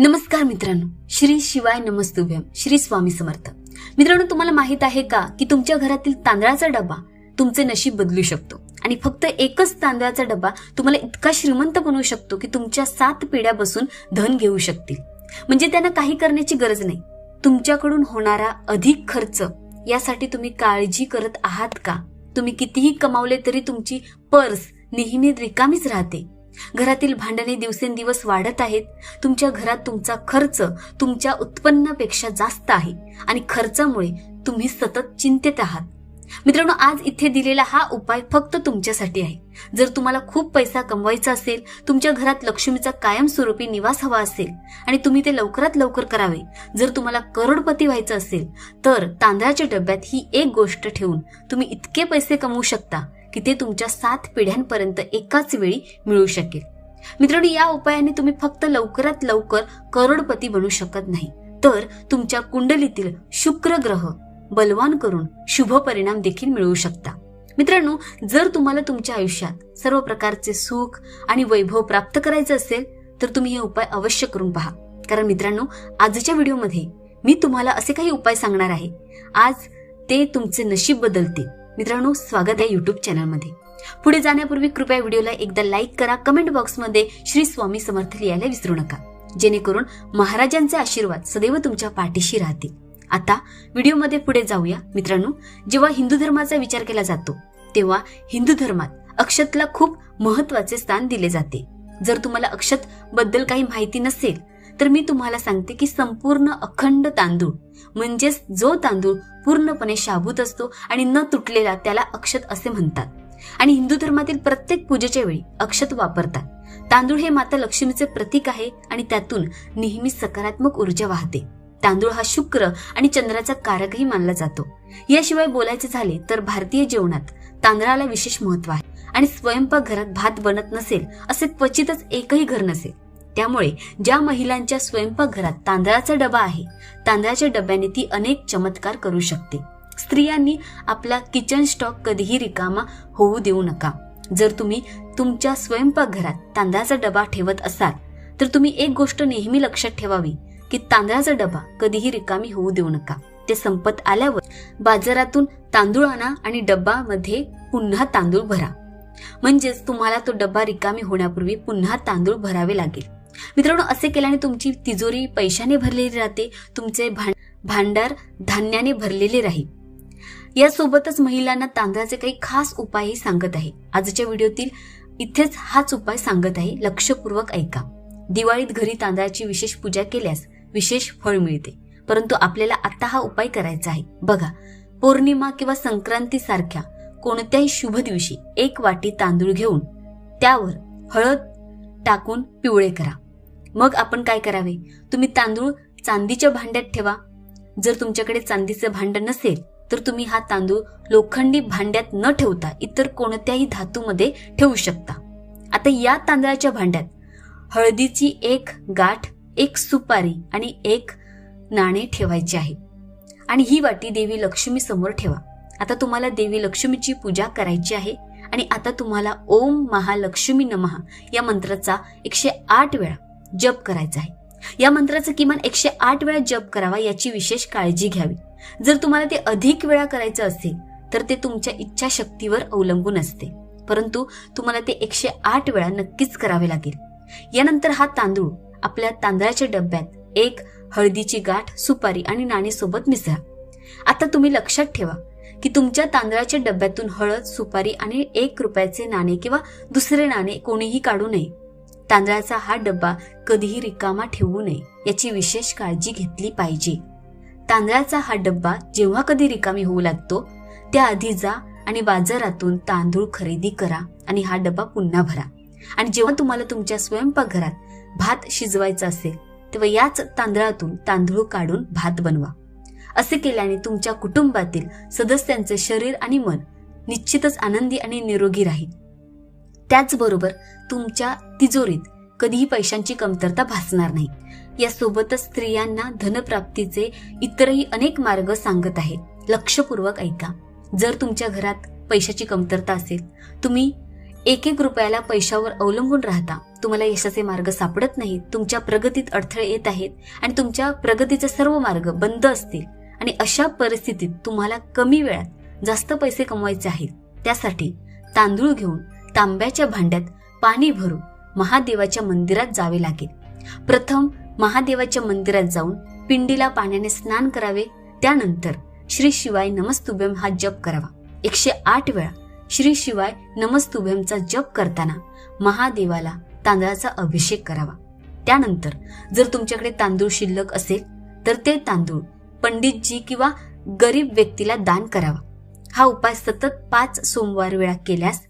नमस्कार मित्रांनो. श्री शिवाय नमस्तुभ्यम. श्री स्वामी समर्थ. मित्रांनो तुम्हाला माहीत आहे का की तुमच्या घरातील तांदळाचा डबा तुमचे नशीब बदलू शकतो. आणि फक्त एकच तांदळाचा डबा तुम्हाला इतका श्रीमंत बनवू शकतो की तुमच्या सात पिढ्या बसून धन घेऊ शकतील. म्हणजे त्यांना काही करण्याची गरज नाही. तुमच्याकडून होणारा अधिक खर्च यासाठी तुम्ही काळजी करत आहात का? तुम्ही कितीही कमावले तरी तुमची पर्स नेहमी रिकामीच राहते. घरातील भांडणे दिवसेंदिवस वाढत आहेत. तुमच्या घरात तुमचा खर्च तुमच्या उत्पन्नापेक्षा जास्त आहे आणि खर्चामुळे तुम्ही सतत चिंतेत आहात. मित्रांनो आज इथे दिलेला हा उपाय फक्त तुमच्यासाठी आहे. जर तुम्हाला खूप पैसा कमवायचा असेल तुमच्या घरात लक्ष्मीचा कायमस्वरूपी निवास हवा असेल आणि तुम्ही ते लवकरात लवकर करावे जर तुम्हाला करोडपती व्हायचं असेल तर तांदळाच्या डब्यात ही एक गोष्ट ठेवून तुम्ही इतके पैसे कमवू शकता. की ते तुमच्या सात पिढ्यांपर्यंत एकाच वेळी मिळू शकेल. मित्रांनो या उपायाने तुम्ही फक्त लवकरात लवकर करोडपती बनू शकत नाही. तर तुमच्या कुंडलीतील शुक्र ग्रह बलवान करून शुभ परिणाम देखील मिळवू शकता. मित्रांनो जर तुम्हाला तुमच्या आयुष्यात सर्व प्रकारचे सुख आणि वैभव प्राप्त करायचे असेल तर तुम्ही हे उपाय अवश्य करून पहा. कारण मित्रांनो आजच्या व्हिडिओमध्ये मी तुम्हाला असे काही उपाय सांगणार आहे. आज ते तुमचे नशीब बदलते मित्रांनो स्वागत आहे युट्यूब चॅनलमध्ये पुढे जाण्यापूर्वी कृपया व्हिडिओला एकदा लाईक करा. कमेंट बॉक्समध्ये श्री स्वामी समर्थ लिहायला विसरू नका. जेणेकरून महाराजांचे आशीर्वाद सदैव तुमच्या पाठीशी राहतील. आता व्हिडिओमध्ये पुढे जाऊया. मित्रांनो जेव्हा हिंदू धर्माचा विचार केला जातो तेव्हा हिंदू धर्मात अक्षतला खूप महत्त्वाचे स्थान दिले जाते. जर तुम्हाला अक्षत बद्दल काही माहिती नसेल तर मी तुम्हाला सांगते की संपूर्ण अखंड तांदूळ म्हणजेच जो तांदूळ पूर्णपणे शाबूत असतो आणि न तुटलेला त्याला अक्षत असे म्हणतात. आणि हिंदू धर्मातील प्रत्येक पूजेच्या वेळी अक्षत वापरतात. तांदूळ हे माता लक्ष्मीचे प्रतीक आहे आणि त्यातून नेहमी सकारात्मक ऊर्जा वाहते. तांदूळ हा शुक्र आणि चंद्राचा कारकही मानला जातो. याशिवाय बोलायचे झाले तर भारतीय जेवणात तांदळाला विशेष महत्त्व आहे. आणि स्वयंपाक घरात भात बनत नसेल असे क्वचितच एकही घर नसेल. त्यामुळे ज्या महिलांच्या स्वयंपाकघरात तांदळाचा डबा आहे तांदळाच्या डब्याने ती अनेक चमत्कार करू शकते. स्त्रियांनी आपला किचन स्टॉक कधीही रिकामा होऊ देऊ नका. जर तुम्ही तुमच्या स्वयंपाकघरात तांदळाचा डबा ठेवत असाल तर तुम्ही एक गोष्ट नेहमी लक्षात ठेवावी की तांदळाचा डबा कधीही रिकामी होऊ देऊ नका. ते संपत आल्यावर बाजारातून तांदूळ आणा आणि डब्बामध्ये पुन्हा तांदूळ भरा. म्हणजेच तुम्हाला तो डब्बा रिकामी होण्यापूर्वी पुन्हा तांदूळ भरावे लागेल. मित्रांनो असे केल्याने तुमची तिजोरी पैशाने भरलेली राहते तुमचे भांडार धान्याने भरलेले राहील. यासोबतच महिलांना तांदळाचे काही खास उपायही सांगत आहे. आजच्या व्हिडिओतील इथेच हाच उपाय सांगत आहे. लक्षपूर्वक ऐका. दिवाळीत घरी तांदळाची विशेष पूजा केल्यास विशेष फळ मिळते. परंतु आपल्याला आता हा उपाय करायचा आहे. बघा पौर्णिमा किंवा संक्रांती सारख्या कोणत्याही शुभ दिवशी एक वाटी तांदूळ घेऊन त्यावर हळद टाकून पिवळे करा. मग आपण काय करावे? तुम्ही तांदूळ चांदीच्या भांड्यात ठेवा. जर तुमच्याकडे चांदीचं भांड नसेल तर तुम्ही हा तांदूळ लोखंडी भांड्यात न ठेवता इतर कोणत्याही धातूमध्ये ठेवू शकता. आता या तांदळाच्या भांड्यात हळदीची एक गाठ एक सुपारी आणि एक नाणे ठेवायचे आहे. आणि ही वाटी देवी लक्ष्मी समोर ठेवा. आता तुम्हाला देवी लक्ष्मीची पूजा करायची आहे आणि आता तुम्हाला ओम महालक्ष्मी नमहा या मंत्राचा एकशे आठ वेळा जप करायचा आहे. या मंत्राचा किमान एकशे आठ वेळा जप करावा याची विशेष काळजी घ्यावी. जर तुम्हाला ते अधिक वेळा करायचं असेल तर ते तुमच्या इच्छाशक्तीवर अवलंबून असते. परंतु तुम्हाला ते एकशे आठ वेळा नक्कीच करावे लागेल. यानंतर हा तांदूळ आपल्या तांदळाच्या डब्यात एक हळदीची गाठ सुपारी आणि नाणी सोबत मिसळा. आता तुम्ही लक्षात ठेवा की तुमच्या तांदळाच्या डब्यातून हळद सुपारी आणि एक रुपयाचे नाणे किंवा दुसरे नाणे कोणीही काढू नये. तांदळाचा हा डब्बा कधीही रिकामा ठेवू नये याची विशेष काळजी घेतली पाहिजे. तांदळाचा हा डब्बा जेव्हा कधी रिकामी होऊ लागतो त्याआधी जा आणि बाजारातून तांदूळ खरेदी करा आणि हा डब्बा पुन्हा भरा. आणि जेव्हा तुम्हाला तुमच्या स्वयंपाकघरात भात शिजवायचा असेल तेव्हा याच तांदळातून तांदूळ काढून भात बनवा. असे केल्याने तुमच्या कुटुंबातील सदस्यांचे शरीर आणि मन निश्चितच आनंदी आणि निरोगी राहील. त्याचबरोबर तुमच्या तिजोरीत कधीही पैशांची कमतरता भासणार नाही. यासोबतच स्त्रियांना धनप्राप्तीचे इतरही अनेक मार्ग सांगत आहेत लक्षपूर्वक ऐका. जर तुमच्या घरात पैशाची कमतरता असेल तुम्ही एक एक रुपयाला पैशावर अवलंबून राहता. तुम्हाला यशाचे मार्ग सापडत नाहीत. तुमच्या प्रगतीत अडथळे येत आहेत आणि तुमच्या प्रगतीचे सर्व मार्ग बंद असतील आणि अशा परिस्थितीत तुम्हाला कमी वेळात जास्त पैसे कमवायचे आहेत. त्यासाठी तांदूळ घेऊन तांब्याच्या भांड्यात पाणी भरून महादेवाच्या मंदिरात जावे लागेल. प्रथम महादेवाच्या मंदिरात जाऊन पिंडीला पाण्याने स्नान करावे त्यानंतर श्री शिवाय नमस्तुभ्यम हा जप करावा. एकशे आठ वेळा श्री शिवाय नमस्तुभ्यमचा जप करताना महादेवाला तांदळाचा अभिषेक करावा. त्यानंतर जर तुमच्याकडे तांदूळ शिल्लक असेल तर ते तांदूळ पंडितजी किंवा गरीब व्यक्तीला दान करावा. हा उपाय सतत पाच सोमवार वेळा केल्यास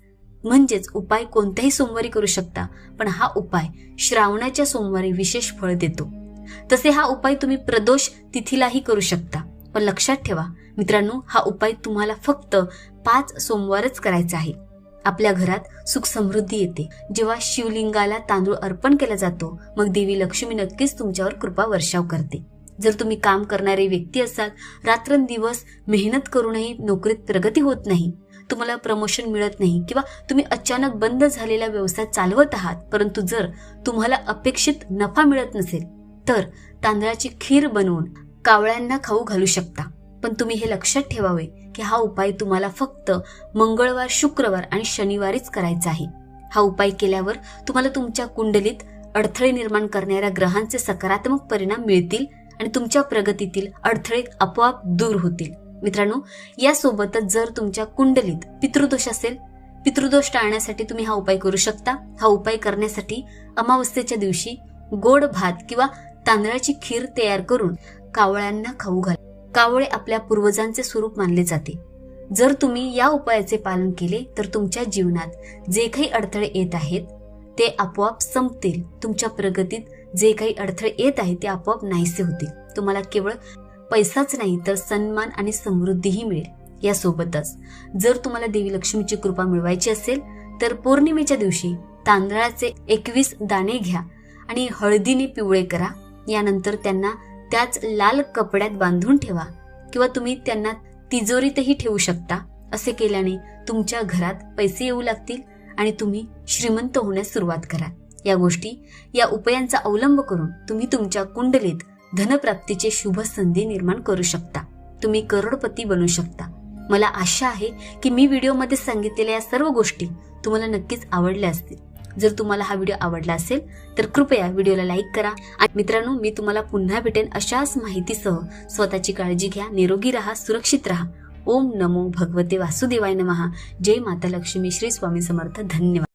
म्हणजेच उपाय कोणत्याही सोमवारी करू शकता पण हा उपाय श्रावणाच्या सोमवारी विशेष फळ देतो. तसे हा उपाय तुम्ही प्रदोष तिथीलाही करू शकता. पण लक्षात ठेवा मित्रांनो हा उपाय तुम्हाला फक्त पाच सोमवारच करायचा आहे. आपल्या घरात सुख समृद्धी येते. जेव्हा शिवलिंगाला तांदूळ अर्पण केला जातो मग देवी लक्ष्मी नक्कीच तुमच्यावर कृपा वर्षाव करते. जर तुम्ही काम करणारे व्यक्ती असाल रात्रंदिवस मेहनत करूनही नोकरीत प्रगती होत नाही. तुम्हाला प्रमोशन मिळत नाही किंवा तुम्ही अचानक बंद झालेला व्यवसाय चालवत आहात परंतु जर तुम्हाला अपेक्षित नफा मिळत नसेल तर तांदळाची खीर बनवून कावळ्यांना खाऊ घालू शकता. पण तुम्ही हे लक्षात ठेवावे की हा उपाय तुम्हाला फक्त मंगळवार शुक्रवार आणि शनिवारीच करायचा आहे. हा उपाय केल्यावर तुम्हाला तुमच्या कुंडलीत अडथळे निर्माण करणाऱ्या ग्रहांचे सकारात्मक परिणाम मिळतील आणि तुमच्या प्रगतीतील अडथळे आपोआप दूर होतील. मित्रांनो यासोबतच जर तुमच्या कुंडलीत पितृदोष असेल पितृदोष टाळण्यासाठी तुम्ही हा उपाय करू शकता. हा उपाय करण्यासाठी अमावस्येच्या दिवशी गोड भात किंवा तांदळाची खीर तयार करून कावळ्यांना खाऊ घाल. कावळे आपल्या पूर्वजांचे स्वरूप मानले जाते. जर तुम्ही या उपायाचे पालन केले तर तुमच्या जीवनात जे काही अडथळे येत आहेत ते आपोआप संपतील. तुमच्या प्रगतीत जे काही अडथळे येत आहेत ते आपोआप नाहीसे होतील. तुम्हाला केवळ पैसाच नाही तर सन्मान आणि समृद्धीही मिळेल. यासोबतच जर तुम्हाला देवी लक्ष्मीची कृपा मिळवायची असेल तर पौर्णिमेच्या दिवशी तांदळाचे एकवीस दाणे घ्या आणि हळदीने पिवळे करा. यानंतर त्यांना त्याच लाल कपड्यात बांधून ठेवा किंवा तुम्ही त्यांना तिजोरीतही ठेवू शकता. असे केल्याने तुमच्या घरात पैसे येऊ लागतील आणि तुम्ही श्रीमंत होण्यास सुरुवात करा. या गोष्टी या उपायांचा अवलंब करून तुम्ही तुमच्या कुंडलीत धनप्राप्तीचे शुभ संधी निर्माण करू शकता. तुम्ही करोडपती बनू शकता. मला आशा आहे की मी व्हिडिओमध्ये सांगितलेल्या या सर्व गोष्टी तुम्हाला नक्कीच आवडल्या असतील. जर तुम्हाला हा व्हिडिओ आवडला असेल तर कृपया व्हिडिओला लाईक करा. आणि मित्रांनो मी तुम्हाला पुन्हा भेटेन अशाच माहितीसह. स्वतःची काळजी घ्या निरोगी राहा सुरक्षित राहा. ओम नमो भगवते वासुदेवाय नमहा जय माता लक्ष्मी. श्री स्वामी समर्थ. धन्यवाद.